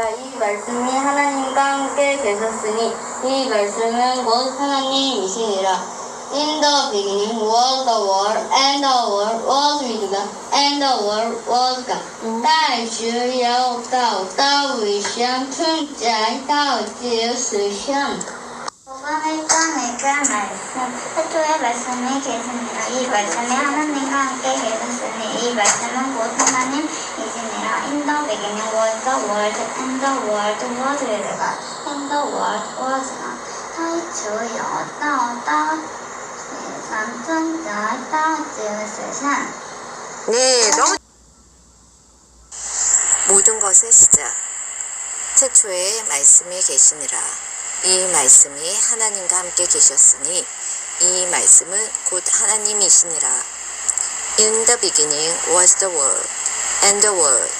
아니라 이 말씀이 하나님과 함께 되셨으니 이 말씀은 곧 하나님이시니라. In the beginning was the Word, and the Word was with God, and the Word was God. 다시야 없다 없다 위시한 충자이 다어찌의 쓰시한 오감일과 내가 말씀, 그 태초의 말씀이 계십니다. 이 말씀이 하나님과 the beginning was the world, and the world was with God, and the world was not. 태초 여떠다 세상 천자다 주세상 네, 너무 모든 것의 시작 최초에 말씀이 계시니라 이 말씀이 하나님과 함께 계셨으니 이 말씀은 곧 하나님이시니라 In the beginning was the word and the word